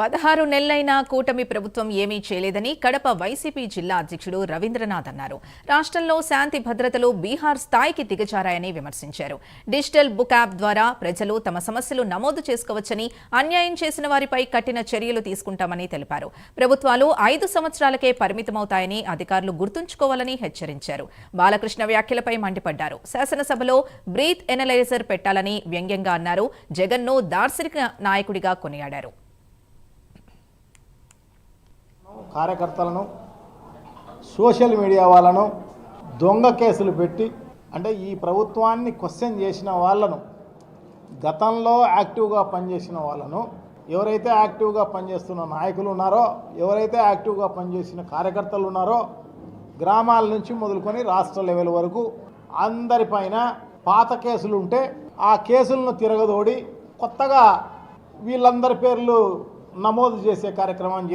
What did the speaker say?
పదహారు నెలలైనా కూటమి ప్రభుత్వం ఏమీ చేయలేదని కడప వైసీపీ జిల్లా అధ్యక్షుడు రవీంద్రనాథ్ అన్నారు. రాష్ట్రంలో శాంతి భద్రతలు బీహార్ స్థాయికి దిగజారాయని విమర్శించారు. డిజిటల్ బుక్ యాప్ ద్వారా ప్రజలు తమ సమస్యలు నమోదు చేసుకోవచ్చని అన్యాయం చేసిన వారిపై కఠిన చర్యలు తీసుకుంటామని తెలిపారు. ప్రభుత్వాలు ఐదు సంవత్సరాలకే పరిమితమవుతాయని అధికారులు గుర్తుంచుకోవాలని హెచ్చరించారు. బాలకృష్ణ వ్యాఖ్యలపై మండిపడ్డారు. శాసనసభలో బ్రీత్ ఎనలైజర్ పెట్టాలని వ్యంగ్యంగా అన్నారు. జగన్ను దార్శనిక నాయకుడిగా కొనియాడారు. కార్యకర్తలను సోషల్ మీడియా వాళ్ళను దొంగ కేసులు పెట్టి అంటే ఈ ప్రభుత్వాన్ని క్వశ్చన్ చేసిన వాళ్ళను గతంలో యాక్టివ్గా పనిచేసిన వాళ్ళను ఎవరైతే యాక్టివ్గా పనిచేస్తున్న నాయకులు ఉన్నారో ఎవరైతే యాక్టివ్గా పనిచేసిన కార్యకర్తలు ఉన్నారో గ్రామాల నుంచి మొదలుకొని రాష్ట్ర లెవెల్ వరకు అందరిపైన పాత కేసులు ఉంటే ఆ కేసులను తిరగదోడి కొత్తగా వీళ్ళందరి పేర్లు నమోదు చేసే కార్యక్రమం చేసి